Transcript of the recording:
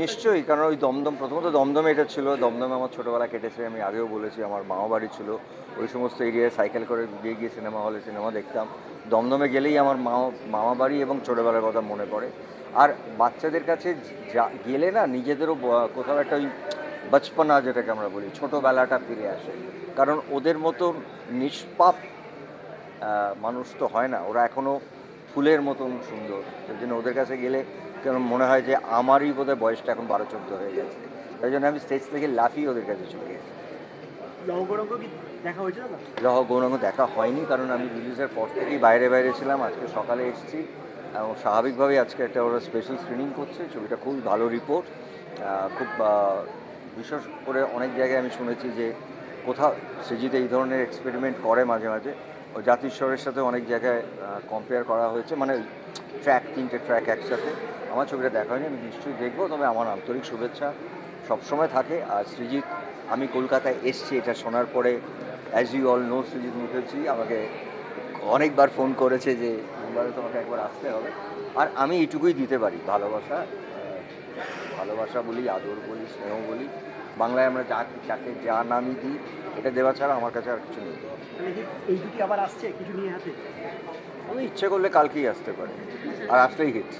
নিশ্চয়ই, কারণ ওই দমদম, প্রথমত দমদমে এটা ছিল, দমদমে আমার ছোটোবেলা কেটেছে, আমি আগেও বলেছি, আমার মামা বাড়ি ছিল, ওই সমস্ত এরিয়ায় সাইকেল করে গিয়ে গিয়ে সিনেমা হলে সিনেমা দেখতাম। দমদমে গেলেই আমার মামা মামা বাড়ি এবং ছোটোবেলার কথা মনে পড়ে। আর বাচ্চাদের কাছে যা, গেলে না নিজেদেরও কোথাও একটা ওই বচপনা যেটাকে আমরা বলি, ছোটোবেলাটা ফিরে আসে। কারণ ওদের মতো নিষ্পাপ মানুষ তো হয় না, ওরা এখনও ফুলের মতন সুন্দর। সেই জন্য ওদের কাছে গেলে কেন মনে হয় যে আমারই বোধহয় বয়সটা এখন বারো চোদ্দ হয়ে গেছে। তাই জন্য আমি স্টেজ থেকে লাফিয়ে ওদের কাছে চলে গেছি দেখা লহ গৌরাঙ্গ দেখা হয়নি কারণ আমি রিলিজের পর থেকেই বাইরে বাইরে ছিলাম। আজকে সকালে এসেছি। এবং স্বাভাবিকভাবেই আজকে একটা ওরা স্পেশাল স্ক্রিনিং করছে। ছবিটা খুবই ভালো রিপোর্ট খুব বিশেষ করে অনেক জায়গায় আমি শুনেছি যে কোথাও সৃজিত এই ধরনের এক্সপেরিমেন্ট করে মাঝে মাঝে। ও জাতিস্বরের সাথে অনেক জায়গায় কম্পেয়ার করা হয়েছে। মানে ট্র্যাক তিনটে ট্র্যাক একসাথে। আমার ছবিটা দেখা হয়নি, আমি নিশ্চয়ই দেখব, তবে আমার আন্তরিক শুভেচ্ছা সবসময় থাকে। আর সৃজিত, আমি কলকাতায় এসছি, এটা শোনার পরে as you all know Srijit Mukherjee আমাকে অনেকবার ফোন করেছে যে মুম্বাইয়ে তোমাকে একবার আসতে হবে। আর আমি এইটুকুই দিতে পারি, ভালোবাসা ভালোবাসা বলি, আদর বলি, স্নেহ বলি। বাংলায় আমরা যা যাকে যা নামই দিই এটা দেওয়া ছাড়া আমার কাছে আর কিছু নেই। মানে এই দুটি আবার আসছে কিছু নিয়ে হাতে? আমি ইচ্ছে করলে কালকেই আসতে পারি। আর আসলেই হিট